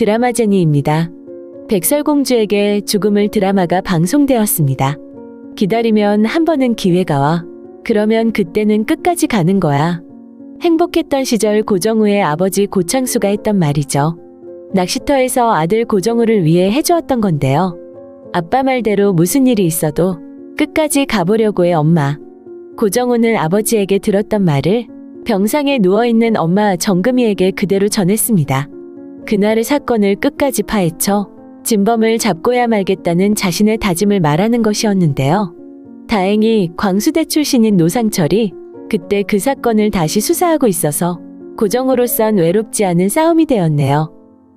드라마 제니입니다. 백설공주에게 죽음을 드라마가 방송되었습니다. 기다리면 한 번은 기회가 와. 그러면 그때는 끝까지 가는 거야. 행복했던 시절 고정우의 아버지 고창수가 했던 말이죠. 낚시터에서 아들 고정우를 위해 해주었던 건데요. 아빠 말대로 무슨 일이 있어도 끝까지 가보려고 해 엄마. 고정우는 아버지에게 들었던 말을 병상에 누워있는 엄마 정금이에게 그대로 전했습니다. 그날의 사건을 끝까지 파헤쳐 진범을 잡고야 말겠다는 자신의 다짐을 말하는 것이었는데요. 다행히 광수대 출신인 노상철이 그때 그 사건을 다시 수사하고 있어서 고정으로선 외롭지 않은 싸움이 되었네요.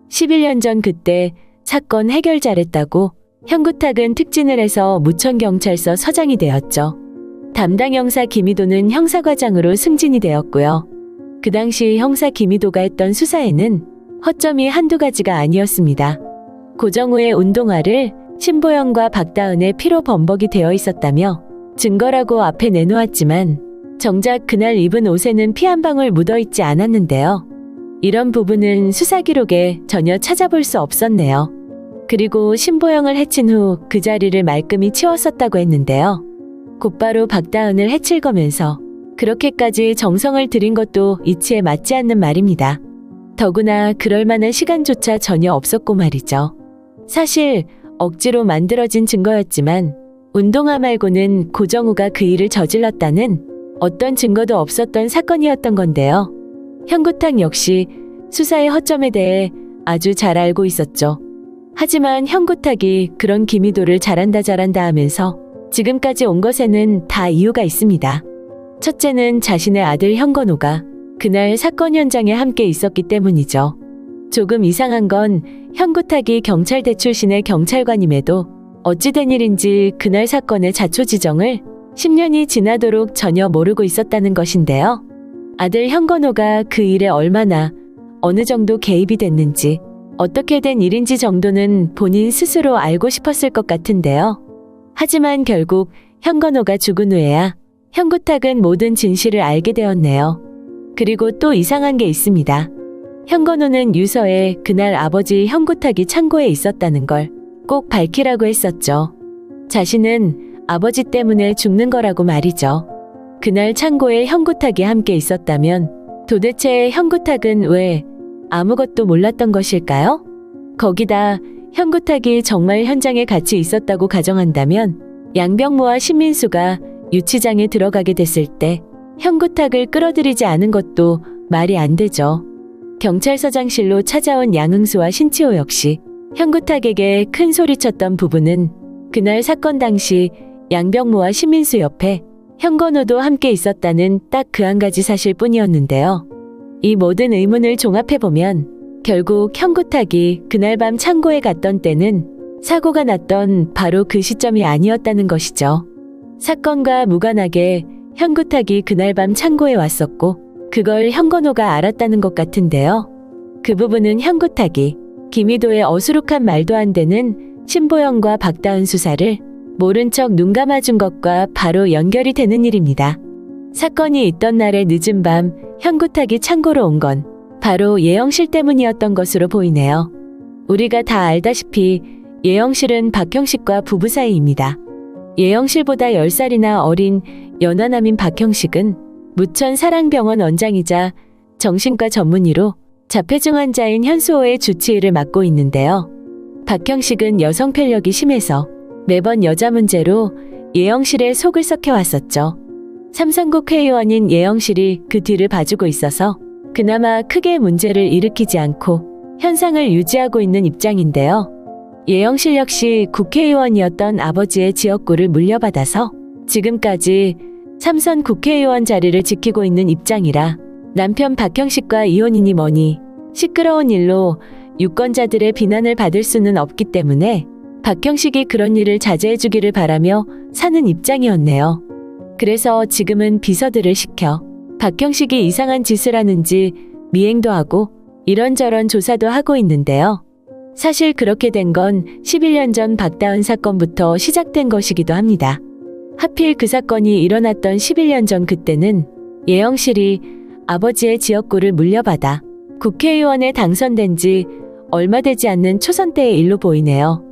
11년 전 그때 사건 해결 잘했다고 형구탁은 특진을 해서 무천경찰서 서장이 되었죠. 담당 형사 김희도는 형사과장으로 승진이 되었고요. 그 당시 형사 김희도가 했던 수사에는 허점이 한두 가지가 아니었습니다. 고정우의 운동화를 신보영과 박다은의 피로 범벅이 되어 있었다며 증거라고 앞에 내놓았지만 정작 그날 입은 옷에는 피 한 방울 묻어 있지 않았는데요. 이런 부분은 수사 기록에 전혀 찾아볼 수 없었네요. 그리고 신보영을 해친 후 그 자리를 말끔히 치웠었다고 했는데요. 곧바로 박다은을 해칠 거면서 그렇게까지 정성을 들인 것도 이치에 맞지 않는 말입니다. 더구나 그럴 만한 시간조차 전혀 없었고 말이죠. 사실 억지로 만들어진 증거였지만 운동화 말고는 고정우가 그 일을 저질렀다는 어떤 증거도 없었던 사건이었던 건데요. 형구탁 역시 수사의 허점에 대해 아주 잘 알고 있었죠. 하지만 형구탁이 그런 기미도를 잘한다 잘한다 하면서 지금까지 온 것에는 다 이유가 있습니다. 첫째는 자신의 아들 형건호가 그날 사건 현장에 함께 있었기 때문이죠. 조금 이상한 건 형구탁이 경찰대 출신의 경찰관임에도 어찌된 일인지 그날 사건의 자초지정을 10년이 지나도록 전혀 모르고 있었다는 것인데요. 아들 형건호가 그 일에 얼마나 어느 정도 개입이 됐는지 어떻게 된 일인지 정도는 본인 스스로 알고 싶었을 것 같은데요. 하지만 결국 현건호가 죽은 후에야 현구탁은 모든 진실을 알게 되었네요. 그리고 또 이상한 게 있습니다. 현건호는 유서에 그날 아버지 현구탁이 창고에 있었다는 걸 꼭 밝히라고 했었죠. 자신은 아버지 때문에 죽는 거라고 말이죠. 그날 창고에 현구탁이 함께 있었다면 도대체 현구탁은 왜 아무것도 몰랐던 것일까요? 거기다 현구탁이 정말 현장에 같이 있었다고 가정한다면 양병모와 신민수가 유치장에 들어가게 됐을 때 현구탁을 끌어들이지 않은 것도 말이 안 되죠. 경찰서장실로 찾아온 양흥수와 신치호 역시 현구탁에게 큰 소리쳤던 부분은 그날 사건 당시 양병모와 신민수 옆에 현건호도 함께 있었다는 딱 그 한 가지 사실 뿐이었는데요. 이 모든 의문을 종합해보면 결국 현구탁이 그날 밤 창고에 갔던 때는 사고가 났던 바로 그 시점이 아니었다는 것이죠. 사건과 무관하게 현구탁이 그날 밤 창고에 왔었고 그걸 현건호가 알았다는 것 같은데요. 그 부분은 현구탁이 김희도의 어수룩한 말도 안 되는 신보영과 박다은 수사를 모른 척 눈 감아준 것과 바로 연결이 되는 일입니다. 사건이 있던 날의 늦은 밤 현구탁이 창고로 온 건 바로 예영실 때문이었던 것으로 보이네요. 우리가 다 알다시피 예영실은 박형식과 부부 사이입니다. 예영실보다 10살이나 어린 연하남인 박형식은 무천 사랑병원 원장이자 정신과 전문의로 자폐증 환자인 현수호의 주치의를 맡고 있는데요. 박형식은 여성 편력이 심해서 매번 여자 문제로 예영실에 속을 썩혀왔었죠. 삼성국 회의원인 예영실이 그 뒤를 봐주고 있어서 그나마 크게 문제를 일으키지 않고 현상을 유지하고 있는 입장인데요. 예영실 역시 국회의원이었던 아버지의 지역구를 물려받아서 지금까지 삼선 국회의원 자리를 지키고 있는 입장이라 남편 박형식과 이혼이니 뭐니 시끄러운 일로 유권자들의 비난을 받을 수는 없기 때문에 박형식이 그런 일을 자제해 주기를 바라며 사는 입장이었네요. 그래서 지금은 비서들을 시켜 박형식이 이상한 짓을 하는지 미행도 하고 이런저런 조사도 하고 있는데요. 사실 그렇게 된 건 11년 전 박다은 사건부터 시작된 것이기도 합니다. 하필 그 사건이 일어났던 11년 전 그때는 예영실이 아버지의 지역구를 물려받아 국회의원에 당선된 지 얼마 되지 않는 초선 때의 일로 보이네요.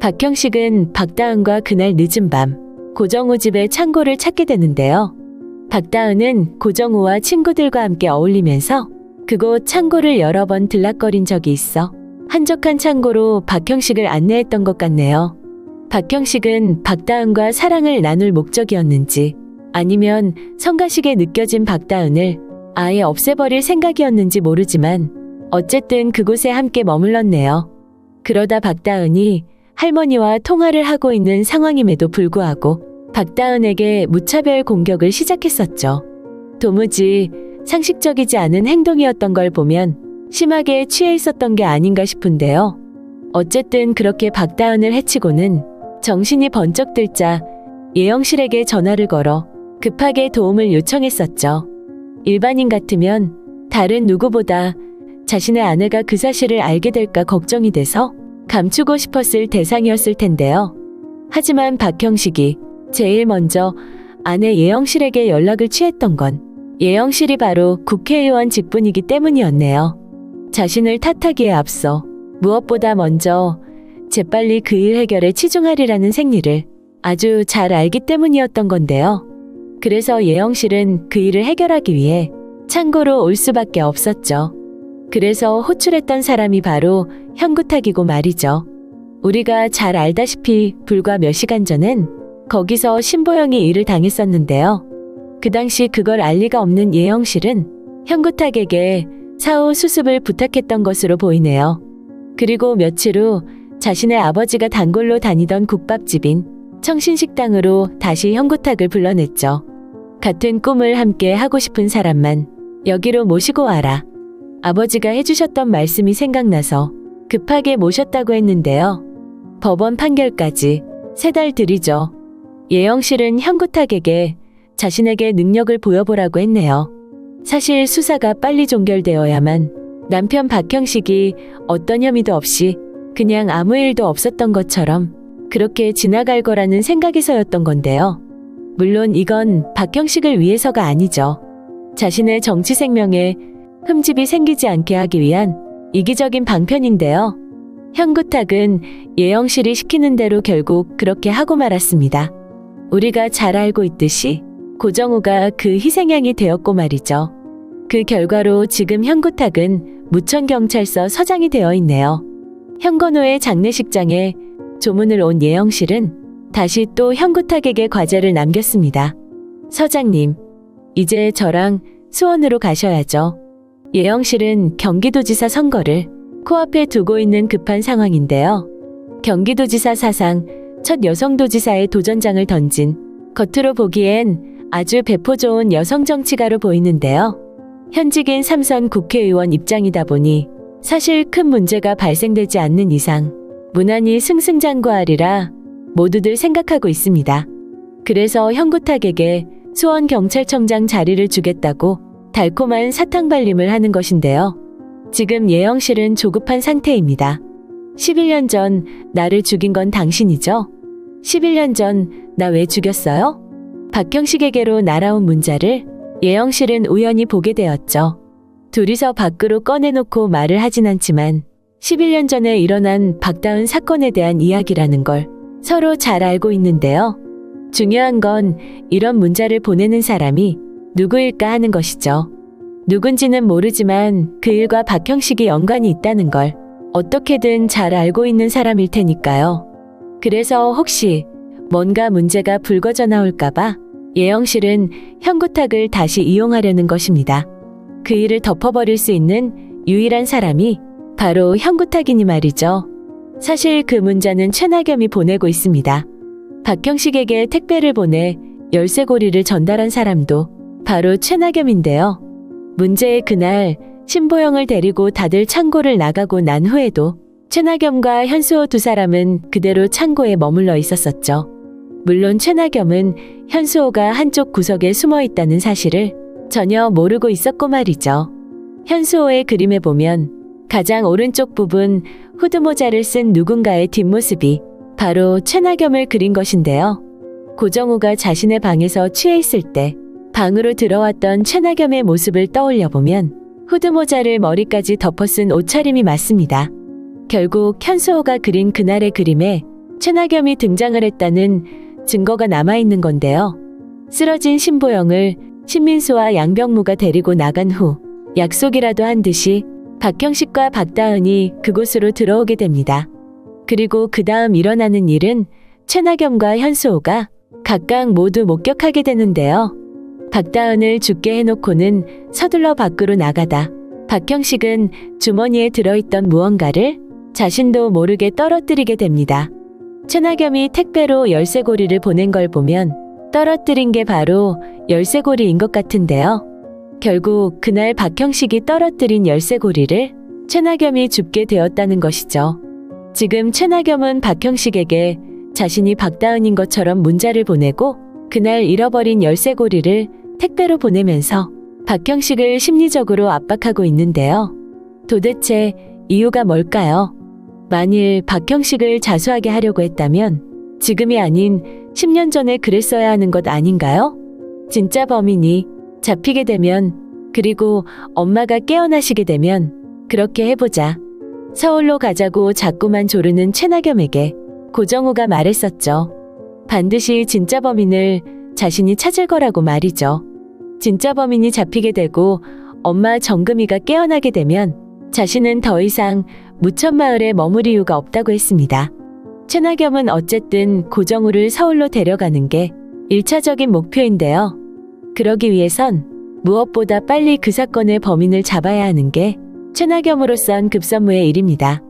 박형식은 박다은과 그날 늦은 밤 고정우 집에 창고를 찾게 되는데요. 박다은은 고정우와 친구들과 함께 어울리면서 그곳 창고를 여러 번 들락거린 적이 있어 한적한 창고로 박형식을 안내했던 것 같네요. 박형식은 박다은과 사랑을 나눌 목적이었는지 아니면 성가식에 느껴진 박다은을 아예 없애버릴 생각이었는지 모르지만 어쨌든 그곳에 함께 머물렀네요. 그러다 박다은이 할머니와 통화를 하고 있는 상황임에도 불구하고 박다은에게 무차별 공격을 시작했었죠. 도무지 상식적이지 않은 행동이었던 걸 보면 심하게 취해 있었던 게 아닌가 싶은데요. 어쨌든 그렇게 박다은을 해치고는 정신이 번쩍 들자 예영실에게 전화를 걸어 급하게 도움을 요청했었죠. 일반인 같으면 다른 누구보다 자신의 아내가 그 사실을 알게 될까 걱정이 돼서 감추고 싶었을 대상이었을 텐데요. 하지만 박형식이 제일 먼저 아내 예영실에게 연락을 취했던 건 예영실이 바로 국회의원 직분이기 때문이었네요. 자신을 탓하기에 앞서 무엇보다 먼저 재빨리 그 일 해결에 치중하리라는 생리를 아주 잘 알기 때문이었던 건데요. 그래서 예영실은 그 일을 해결하기 위해 창고로 올 수밖에 없었죠. 그래서 호출했던 사람이 바로 현구탁이고 말이죠. 우리가 잘 알다시피 불과 몇 시간 전엔 거기서 신보영이 일을 당했었는데요. 그 당시 그걸 알 리가 없는 예영실은 현구탁에게 사후 수습을 부탁했던 것으로 보이네요. 그리고 며칠 후 자신의 아버지가 단골로 다니던 국밥집인 청신식당으로 다시 현구탁을 불러냈죠. 같은 꿈을 함께 하고 싶은 사람만 여기로 모시고 와라. 아버지가 해주셨던 말씀이 생각나서 급하게 모셨다고 했는데요. 법원 판결까지 세 달 들이죠. 예영실은 현구탁에게 자신에게 능력을 보여보라고 했네요. 사실 수사가 빨리 종결되어야만 남편 박형식이 어떤 혐의도 없이 그냥 아무 일도 없었던 것처럼 그렇게 지나갈 거라는 생각에서였던 건데요. 물론 이건 박형식을 위해서가 아니죠. 자신의 정치 생명에 흠집이 생기지 않게 하기 위한 이기적인 방편인데요. 현구탁은 예영실이 시키는 대로 결국 그렇게 하고 말았습니다. 우리가 잘 알고 있듯이 고정우가 그 희생양이 되었고 말이죠. 그 결과로 지금 현구탁은 무천경찰서 서장이 되어 있네요. 현건호의 장례식장에 조문을 온 예영 실은 다시 또 현구탁에게 과제를 남겼습니다. 서장님, 이제 저랑 수원으로 가셔야죠. 예영 실은 경기도지사 선거를 코앞에 두고 있는 급한 상황인데요. 경기도지사 사상 첫 여성도지사의 도전장을 던진 겉으로 보기엔 아주 배포 좋은 여성 정치가로 보이는데요. 현직인 삼선 국회의원 입장이다 보니 사실 큰 문제가 발생되지 않는 이상 무난히 승승장구하리라 모두들 생각하고 있습니다. 그래서 현구탁에게 수원 경찰청장 자리를 주겠다고 달콤한 사탕 발림을 하는 것인데요. 지금 예영실은 조급한 상태입니다. 11년 전 나를 죽인 건 당신이죠? 11년 전 나 왜 죽였어요? 박형식에게로 날아온 문자를 예영실은 우연히 보게 되었죠. 둘이서 밖으로 꺼내놓고 말을 하진 않지만 11년 전에 일어난 박다은 사건에 대한 이야기라는 걸 서로 잘 알고 있는데요. 중요한 건 이런 문자를 보내는 사람이 누구일까 하는 것이죠. 누군지는 모르지만 그 일과 박형식이 연관이 있다는 걸 어떻게든 잘 알고 있는 사람일 테니까요. 그래서 혹시 뭔가 문제가 불거져 나올까봐 예영실은 현구탁을 다시 이용하려는 것입니다. 그 일을 덮어버릴 수 있는 유일한 사람이 바로 현구탁이니 말이죠. 사실 그 문자는 최나겸이 보내고 있습니다. 박형식에게 택배를 보내 열쇠고리를 전달한 사람도 바로 최나겸인데요. 문제의 그날 신보영을 데리고 다들 창고를 나가고 난 후에도 최나겸과 현수호 두 사람은 그대로 창고에 머물러 있었었죠. 물론 최나겸은 현수호가 한쪽 구석에 숨어 있다는 사실을 전혀 모르고 있었고 말이죠. 현수호의 그림에 보면 가장 오른쪽 부분 후드모자를 쓴 누군가의 뒷모습이 바로 최나겸을 그린 것인데요. 고정우가 자신의 방에서 취해 있을 때 방으로 들어왔던 최나겸의 모습을 떠올려 보면 후드모자를 머리까지 덮어 쓴 옷차림이 맞습니다. 결국 현수호가 그린 그날의 그림에 최나겸이 등장을 했다는 증거가 남아있는 건데요. 쓰러진 신보영을 신민수와 양병무가 데리고 나간 후 약속이라도 한 듯이 박형식과 박다은이 그곳으로 들어오게 됩니다. 그리고 그 다음 일어나는 일은 최나겸과 현수호가 각각 모두 목격하게 되는데요. 박다은을 죽게 해놓고는 서둘러 밖으로 나가다 박형식은 주머니에 들어있던 무언가를 자신도 모르게 떨어뜨리게 됩니다. 최나겸이 택배로 열쇠고리를 보낸 걸 보면 떨어뜨린 게 바로 열쇠고리인 것 같은데요. 결국 그날 박형식이 떨어뜨린 열쇠고리를 최나겸이 줍게 되었다는 것이죠. 지금 최나겸은 박형식에게 자신이 박다은인 것처럼 문자를 보내고 그날 잃어버린 열쇠고리를 택배로 보내면서 박형식을 심리적으로 압박하고 있는데요. 도대체 이유가 뭘까요? 만일 박형식을 자수하게 하려고 했다면 지금이 아닌 10년 전에 그랬어야 하는 것 아닌가요? 진짜 범인이 잡히게 되면 그리고 엄마가 깨어나시게 되면 그렇게 해보자. 서울로 가자고 자꾸만 조르는 최나겸에게 고정우가 말했었죠. 반드시 진짜 범인을 자신이 찾을 거라고 말이죠. 진짜 범인이 잡히게 되고 엄마 정금이가 깨어나게 되면 자신은 더 이상 무천마을에 머물 이유가 없다고 했습니다. 최나겸은 어쨌든 고정우를 서울로 데려가는 게 1차적인 목표인데요. 그러기 위해선 무엇보다 빨리 그 사건의 범인을 잡아야 하는 게 최나겸으로선 급선무의 일입니다.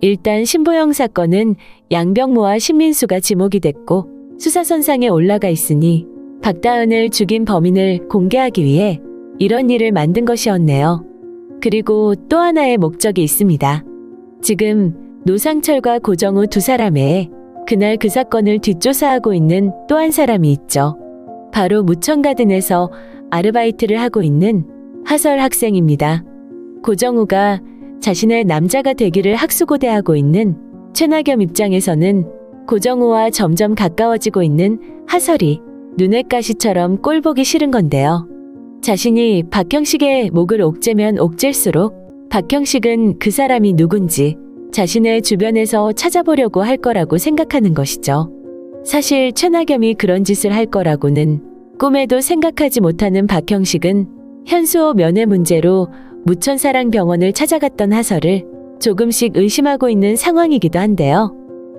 일단 신보영 사건은 양병모와 신민수가 지목이 됐고 수사선상에 올라가 있으니 박다은을 죽인 범인을 공개하기 위해 이런 일을 만든 것이었네요. 그리고 또 하나의 목적이 있습니다. 지금 노상철과 고정우 두 사람에 그날 그 사건을 뒷조사하고 있는 또 한 사람이 있죠. 바로 무천가든에서 아르바이트를 하고 있는 하설 학생입니다. 고정우가 자신의 남자가 되기를 학수고대하고 있는 최나겸 입장에서는 고정우와 점점 가까워지고 있는 하설이 눈의 가시처럼 꼴보기 싫은 건데요. 자신이 박형식의 목을 옥죄면 옥죄일수록 박형식은 그 사람이 누군지 자신의 주변에서 찾아보려고 할 거라고 생각하는 것이죠. 사실 최나겸이 그런 짓을 할 거라고는 꿈에도 생각하지 못하는 박형식은 현수호 면회 문제로 무천사랑병원을 찾아갔던 하설을 조금씩 의심하고 있는 상황이기도 한데요.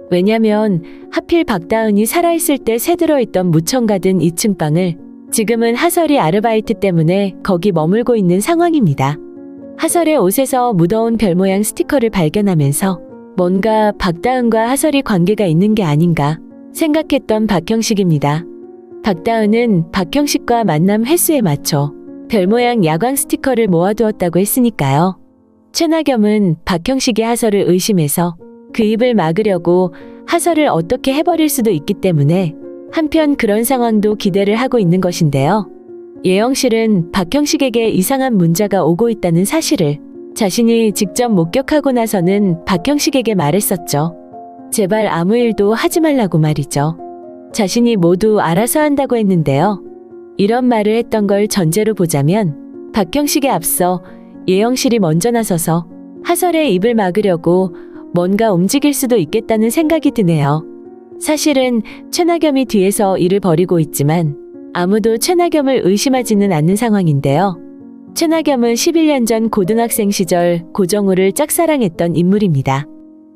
왜냐면 하필 박다은이 살아있을 때 새들어 있던 무천가든 2층 방을 지금은 하설이 아르바이트 때문에 거기 머물고 있는 상황입니다. 하설의 옷에서 묻어온 별 모양 스티커를 발견하면서 뭔가 박다은과 하설이 관계가 있는 게 아닌가 생각했던 박형식입니다. 박다은은 박형식과 만남 횟수에 맞춰 별 모양 야광 스티커를 모아두었다고 했으니까요. 최나겸은 박형식의 하설을 의심해서 그 입을 막으려고 하설을 어떻게 해버릴 수도 있기 때문에 한편 그런 상황도 기대를 하고 있는 것인데요. 예영실은 박형식에게 이상한 문자가 오고 있다는 사실을 자신이 직접 목격하고 나서는 박형식에게 말했었죠. 제발 아무 일도 하지 말라고 말이죠. 자신이 모두 알아서 한다고 했는데요. 이런 말을 했던 걸 전제로 보자면 박형식에 앞서 예영실이 먼저 나서서 하설의 입을 막으려고 뭔가 움직일 수도 있겠다는 생각이 드네요. 사실은 최나겸이 뒤에서 일을 벌이고 있지만 아무도 최나겸을 의심하지는 않는 상황인데요. 최나겸은 11년 전 고등학생 시절 고정우를 짝사랑했던 인물입니다.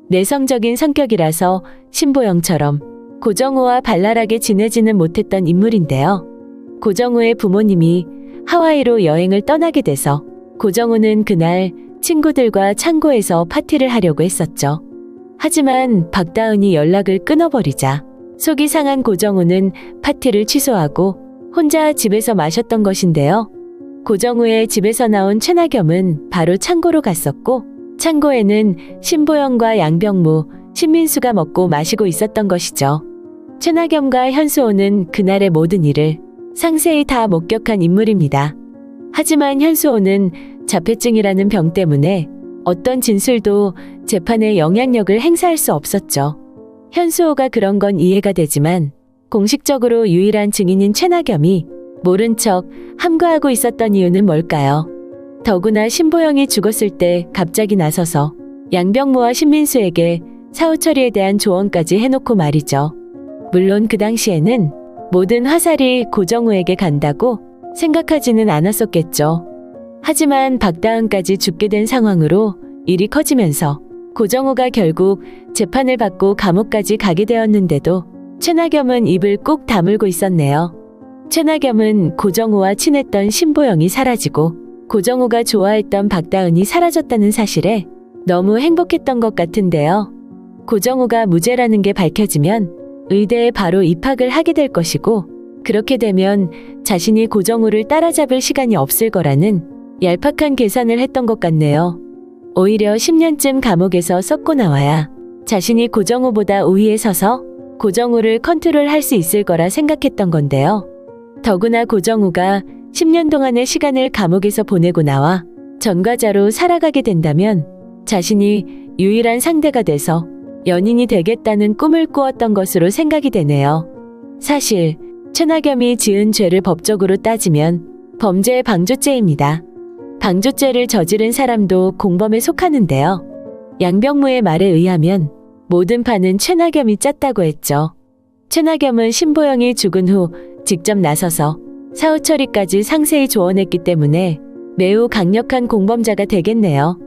내성적인 성격이라서 신보영처럼 고정우와 발랄하게 지내지는 못했던 인물인데요. 고정우의 부모님이 하와이로 여행을 떠나게 돼서 고정우는 그날 친구들과 창고에서 파티를 하려고 했었죠. 하지만 박다은이 연락을 끊어버리자 속이 상한 고정우는 파티를 취소하고 혼자 집에서 마셨던 것인데요. 고정우의 집에서 나온 최나겸은 바로 창고로 갔었고 창고에는 신보영과 양병무, 신민수가 먹고 마시고 있었던 것이죠. 최나겸과 현수호는 그날의 모든 일을 상세히 다 목격한 인물입니다. 하지만 현수호는 자폐증이라는 병 때문에 어떤 진술도 재판에 영향력을 행사할 수 없었죠. 현수호가 그런 건 이해가 되지만 공식적으로 유일한 증인인 최나겸이 모른 척 함구하고 있었던 이유는 뭘까요? 더구나 신보영이 죽었을 때 갑자기 나서서 양병무와 신민수에게 사후 처리에 대한 조언까지 해놓고 말이죠. 물론 그 당시에는 모든 화살이 고정우에게 간다고 생각하지는 않았었겠죠. 하지만 박다은까지 죽게 된 상황으로 일이 커지면서 고정우가 결국 재판을 받고 감옥까지 가게 되었는데도 최나겸은 입을 꼭 다물고 있었네요. 최나겸은 고정우와 친했던 신보영이 사라지고 고정우가 좋아했던 박다은이 사라졌다는 사실에 너무 행복했던 것 같은데요. 고정우가 무죄라는 게 밝혀지면 의대에 바로 입학을 하게 될 것이고 그렇게 되면 자신이 고정우를 따라잡을 시간이 없을 거라는 얄팍한 계산을 했던 것 같네요. 오히려 10년쯤 감옥에서 썩고 나와야 자신이 고정우보다 우위에 서서 고정우를 컨트롤할 수 있을 거라 생각했던 건데요. 더구나 고정우가 10년 동안의 시간을 감옥에서 보내고 나와 전과자로 살아가게 된다면 자신이 유일한 상대가 돼서 연인이 되겠다는 꿈을 꾸었던 것으로 생각이 되네요. 사실 최나겸이 지은 죄를 법적으로 따지면 범죄의 방조죄입니다. 방조죄를 저지른 사람도 공범에 속하는데요. 양병무의 말에 의하면 모든 판은 최나겸이 짰다고 했죠. 최나겸은 신보영이 죽은 후 직접 나서서 사후 처리까지 상세히 조언했기 때문에 매우 강력한 공범자가 되겠네요.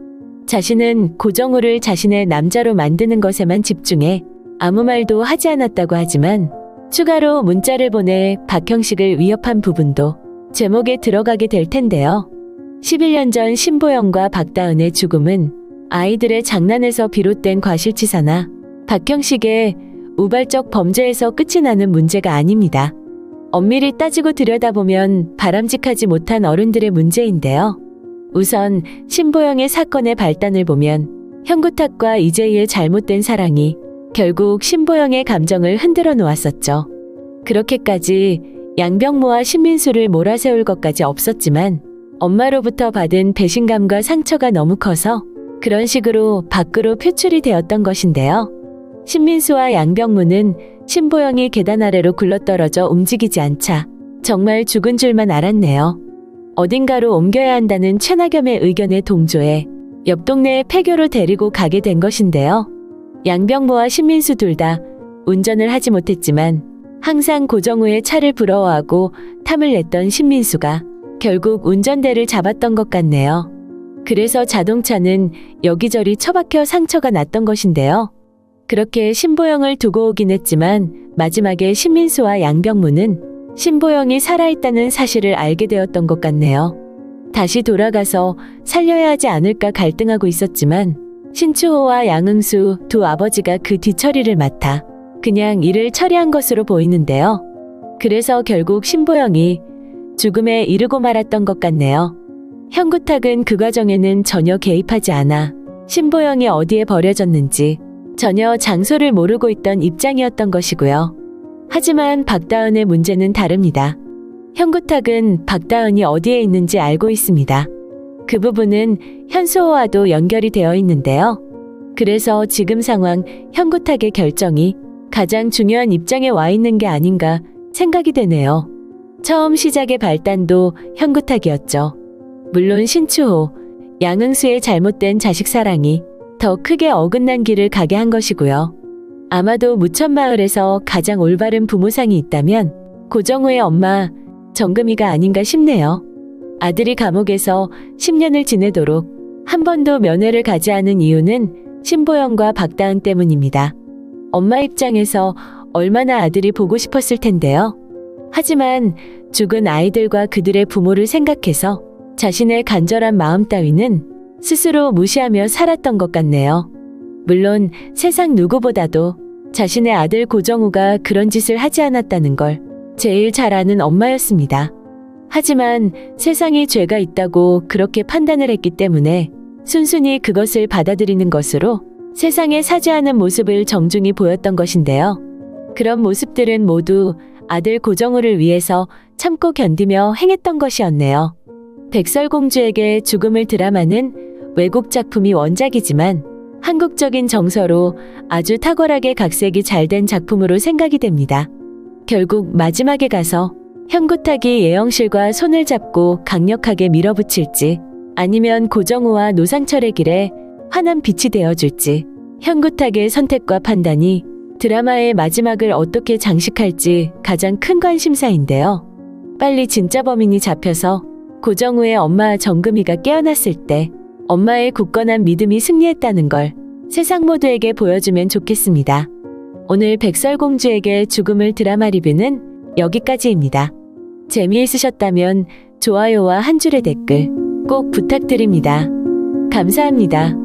자신은 고정우를 자신의 남자로 만드는 것에만 집중해 아무 말도 하지 않았다고 하지만 추가로 문자를 보내 박형식을 위협한 부분도 제목에 들어가게 될 텐데요. 11년 전 신보영과 박다은의 죽음은 아이들의 장난에서 비롯된 과실치사나 박형식의 우발적 범죄에서 끝이 나는 문제가 아닙니다. 엄밀히 따지고 들여다보면 바람직하지 못한 어른들의 문제인데요. 우선 신보영의 사건의 발단을 보면 형구탁과 이재희의 잘못된 사랑이 결국 신보영의 감정을 흔들어 놓았었죠. 그렇게까지 양병모와 신민수를 몰아세울 것까지 없었지만 엄마로부터 받은 배신감과 상처가 너무 커서 그런 식으로 밖으로 표출이 되었던 것인데요. 신민수와 양병무는 신보영이 계단 아래로 굴러떨어져 움직이지 않자 정말 죽은 줄만 알았네요. 어딘가로 옮겨야 한다는 최나겸의 의견에 동조해 옆 동네에 폐교로 데리고 가게 된 것인데요. 양병모와 신민수 둘 다 운전을 하지 못했지만 항상 고정우의 차를 부러워하고 탐을 냈던 신민수가 결국 운전대를 잡았던 것 같네요. 그래서 자동차는 여기저리 처박혀 상처가 났던 것인데요. 그렇게 신보영을 두고 오긴 했지만 마지막에 신민수와 양병무는 신보영이 살아있다는 사실을 알게 되었던 것 같네요. 다시 돌아가서 살려야 하지 않을까 갈등하고 있었지만 신추호와 양응수 두 아버지가 그 뒤처리를 맡아 그냥 일을 처리한 것으로 보이는데요. 그래서 결국 신보영이 죽음에 이르고 말았던 것 같네요. 형구탁은 그 과정에는 전혀 개입하지 않아 신보영이 어디에 버려졌는지 전혀 장소를 모르고 있던 입장이었던 것이고요. 하지만 박다은의 문제는 다릅니다. 형구탁은 박다은이 어디에 있는지 알고 있습니다. 그 부분은 현수호와도 연결이 되어 있는데요. 그래서 지금 상황 형구탁의 결정이 가장 중요한 입장에 와 있는 게 아닌가 생각이 되네요. 처음 시작의 발단도 형구탁이었죠. 물론 신추호, 양응수의 잘못된 자식 사랑이 더 크게 어긋난 길을 가게 한 것이고요. 아마도 무천마을에서 가장 올바른 부모상이 있다면 고정우의 엄마 정금이가 아닌가 싶네요. 아들이 감옥에서 10년을 지내도록 한 번도 면회를 가지 않은 이유는 신보영과 박다은 때문입니다. 엄마 입장에서 얼마나 아들이 보고 싶었을 텐데요. 하지만 죽은 아이들과 그들의 부모를 생각해서 자신의 간절한 마음 따위는 스스로 무시하며 살았던 것 같네요. 물론 세상 누구보다도 자신의 아들 고정우가 그런 짓을 하지 않았다는 걸 제일 잘 아는 엄마였습니다. 하지만 세상에 죄가 있다고 그렇게 판단을 했기 때문에 순순히 그것을 받아들이는 것으로 세상에 사죄하는 모습을 정중히 보였던 것인데요. 그런 모습들은 모두 아들 고정우를 위해서 참고 견디며 행했던 것이었네요. 백설공주에게 죽음을 드라마는 외국 작품이 원작이지만 한국적인 정서로 아주 탁월하게 각색이 잘 된 작품으로 생각이 됩니다. 결국 마지막에 가서 형구탁이 예영실과 손을 잡고 강력하게 밀어붙일지 아니면 고정우와 노상철의 길에 환한 빛이 되어줄지 현구탁의 선택과 판단이 드라마의 마지막을 어떻게 장식할지 가장 큰 관심사인데요. 빨리 진짜 범인이 잡혀서 고정우의 엄마 정금이가 깨어났을 때 엄마의 굳건한 믿음이 승리했다는 걸 세상 모두에게 보여주면 좋겠습니다. 오늘 백설공주에게 죽음을 드라마 리뷰는 여기까지입니다. 재미있으셨다면 좋아요와 한 줄의 댓글 꼭 부탁드립니다. 감사합니다.